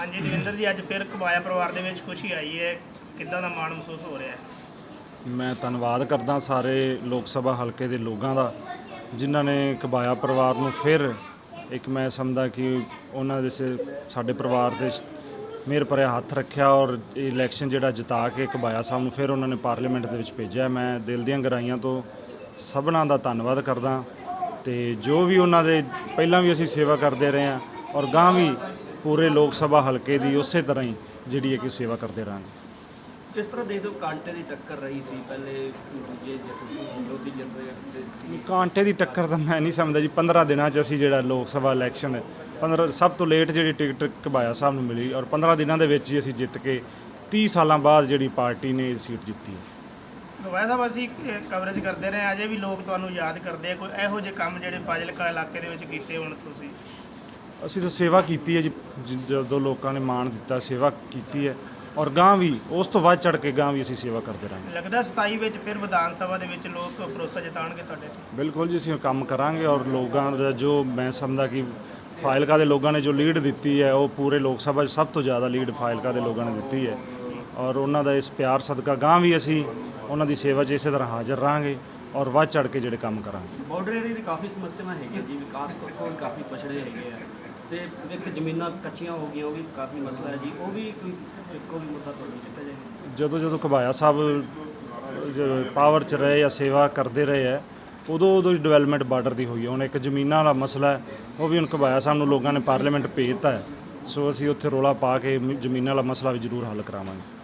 ਹਾਂਜੀ ਦਵਿੰਦਰ ਜੀ, ਅੱਜ ਫਿਰ ਕਬਾਇਆ ਪਰਿਵਾਰ ਦੇ ਵਿੱਚ ਖੁਸ਼ੀ ਆਈ ਹੈ। ਕਿੱਦਾਂ ਦਾ ਮਾਣ ਮਹਿਸੂਸ ਹੋ ਰਿਹਾ ਹੈ? ਮੈਂ ਧੰਨਵਾਦ ਕਰਦਾ ਸਾਰੇ ਲੋਕ ਸਭਾ ਹਲਕੇ ਦੇ ਲੋਕਾਂ ਦਾ, ਜਿਨ੍ਹਾਂ ਨੇ ਕਬਾਇਆ ਪਰਿਵਾਰ ਨੂੰ ਫਿਰ ਇੱਕ ਮੈਂ ਸਮਝਦਾ ਕਿ ਉਹਨਾਂ ਦੇ ਸ- ਸਾਡੇ ਪਰਿਵਾਰ ਦੇ ਮਿਹਰ ਭਰਿਆ ਹੱਥ ਰੱਖਿਆ ਔਰ ਇਲੈਕਸ਼ਨ ਜਿਹੜਾ ਜਿਤਾ ਕੇ ਕਬਾਇਆ ਸਾਹਿਬ ਨੂੰ, ਫਿਰ ਉਹਨਾਂ ਨੇ ਪਾਰਲੀਮੈਂਟ ਦੇ ਵਿੱਚ ਭੇਜਿਆ। ਮੈਂ ਦਿਲ ਦੀਆਂ ਗਹਿਰਾਈਆਂ ਤੋਂ ਸਭਨਾਂ ਦਾ ਧੰਨਵਾਦ ਕਰਦਾ ਤੇ ਜੋ ਵੀ ਉਹਨਾਂ ਦੇ ਪਹਿਲਾਂ ਵੀ ਅਸੀਂ ਸੇਵਾ ਕਰਦੇ ਰਹੇ ਹਾਂ ਔਰ ਗਾਂ ਵੀ ਪੂਰੇ ਲੋਕ ਸਭਾ ਹਲਕੇ ਦੀ ਉਸੇ ਤਰ੍ਹਾਂ ਹੀ ਜਿਹੜੀ ਹੈ ਕਿ ਸੇਵਾ ਕਰਦੇ ਰਹਾਂਗੇ ਕਿਸ ਤਰ੍ਹਾਂ ਦੇਖਦੇ ਹੋ ਕਾਂਟੇ ਦੀ ਟੱਕਰ ਰਹੀ ਸੀ ਪਹਿਲੇ ਦੂਜੇ ਵਿਰੋਧੀ ਜਨਰੇਟ ਦੇ ਸੀ। ਕਾਂਟੇ ਦੀ ਟੱਕਰ ਤਾਂ ਮੈਂ ਨਹੀਂ ਸਮਝਦਾ ਜੀ 15 ਦਿਨਾਂ 'ਚ ਅਸੀਂ ਜਿਹੜਾ ਲੋਕ ਸਭਾ ਇਲੈਕਸ਼ਨ 15 ਸਭ ਤੋਂ ਲੇਟ ਜਿਹੜੀ ਟਿਕਟ ਕਬਾਇਆ ਸਾਹਿਬ ਨੂੰ ਮਿਲੀ ਔਰ 15 ਦਿਨਾਂ ਦੇ ਵਿੱਚ ਹੀ ਅਸੀਂ ਜਿੱਤ ਕੇ 30 ਸਾਲਾਂ ਬਾਅਦ ਜਿਹੜੀ ਪਾਰਟੀ ਨੇ ਇਹ ਸੀਟ ਜਿੱਤੀ ਹੈ। ਕਬਾਇਆ ਸਾਹਿਬ ਅਸੀਂ ਕਵਰੇਜ ਕਰਦੇ ਰਹੇ ਅਜੇ ਵੀ ਲੋਕ ਤੁਹਾਨੂੰ ਯਾਦ ਕਰਦੇ ਆ ਕੋਈ ਇਹੋ ਜਿਹੇ ਕੰਮ ਜਿਹੜੇ ਫਾਜ਼ਿਲਕਾ ਇਲਾਕੇ ਦੇ ਵਿੱਚ ਕੀਤੇ ਹੋਣ ਤੁਸੀਂ? ਅਸੀਂ ਤਾਂ ਸੇਵਾ ਕੀਤੀ ਹੈ ਜੀ ਜ- ਜਦੋਂ ਲੋਕਾਂ ਨੇ ਮਾਣ ਦਿੱਤਾ ਸੇਵਾ ਕੀਤੀ ਹੈ। ਔਰ ਗਾਂ ਵੀ ਉਸ ਤੋਂ ਵੱਧ ਚੜ ਕੇ ਗਾਂ ਵੀ ਅਸੀਂ ਸੇਵਾ ਕਰਦੇ ਰਹਾਂਗੇ। ਲੱਗਦਾ 27 ਵਿੱਚ ਫਿਰ ਵਿਧਾਨ ਸਭਾ ਦੇ ਵਿੱਚ ਲੋਕ ਭਰੋਸਾ ਜਤਾਉਣਗੇ ਤੁਹਾਡੇ ਤੇ? ਬਿਲਕੁਲ ਜੀ ਅਸੀਂ ਕੰਮ ਕਰਾਂਗੇ ਔਰ ਲੋਕਾਂ ਦਾ ਜੋ ਮੈਂ ਸਮਝਦਾ ਕਿ ਫਾਇਲਕਾ ਦੇ ਲੋਕਾਂ ਨੇ ਜੋ ਲੀਡ ਦਿੱਤੀ ਹੈ ਉਹ ਪੂਰੇ ਲੋਕ ਸਭਾ 'ਚ ਸਭ ਤੋਂ ਜ਼ਿਆਦਾ ਲੀਡ ਫਾਇਲਕਾ ਦੇ ਲੋਕਾਂ ਨੇ ਦਿੱਤੀ ਹੈ। ਔਰ ਉਹਨਾਂ ਦਾ ਇਸ ਪਿਆਰ ਸਦਕਾ ਗਾਂ ਵੀ ਅਸੀਂ ਉਹਨਾਂ ਦੀ ਸੇਵਾ 'ਚ ਇਸੇ ਤਰ੍ਹਾਂ ਹਾਜ਼ਰ ਰਹਾਂਗੇ ਔਰ ਵੱਧ ਚੜ ਕੇ ਜਿਹੜੇ ਕੰਮ ਕਰਾਂਗੇ। ਬਾਰਡਰ ਏਰੀਆ ਦੀ ਕਾਫੀ ਸਮੱਸਿਆਵਾਂ ਹੈਗੀਆਂ ਜੀ ਵਿਕਾਸ ਪੱਖੋਂ ਵੀ ਕਾਫੀ ਪਛੜੇ ਹੈਗੇ ਆ। ਤੇ ਇੱਕ ਜ਼ਮੀਨਾਂ ਕੱਚੀਆਂ ਹੋ ਗਈਆਂ, ਉਹ ਵੀ ਕਾਫੀ ਮਸਲਾ ਹੈ ਜੀ। ਉਹ ਵੀ ਕੋਈ ਕੋਈ ਮੁੱਦਾ ਤੁਹਾਨੂੰ ਚੱਕਿਆ ਜਾਏਗਾ। ਜਦੋਂ ਜਦੋਂ ਕਬਾਇਆ ਸਾਹਿਬ ਪਾਵਰ 'ਚ ਰਹੇ ਜਾਂ ਸੇਵਾ ਕਰਦੇ ਰਹੇ ਹੈ ਉਦੋਂ ਉਦੋਂ ਡਿਵੈਲਪਮੈਂਟ ਬਾਰਡਰ ਦੀ ਹੋਈ ਹੈ ਹੁਣ ਇੱਕ ਜ਼ਮੀਨਾਂ ਵਾਲਾ ਮਸਲਾ ਉਹ ਵੀ ਹੁਣ ਕਬਾਇਆ ਸਾਹਿਬ ਨੂੰ, ਲੋਕਾਂ ਨੇ ਪਾਰਲੀਮੈਂਟ ਭੇਜਤਾ ਹੈ। ਸੋ ਅਸੀਂ ਉੱਥੇ ਰੋਲਾ ਪਾ ਕੇ ਜ਼ਮੀਨਾਂ ਵਾਲਾ ਮਸਲਾ ਵੀ ਜ਼ਰੂਰ ਹੱਲ ਕਰਾਵਾਂਗੇ।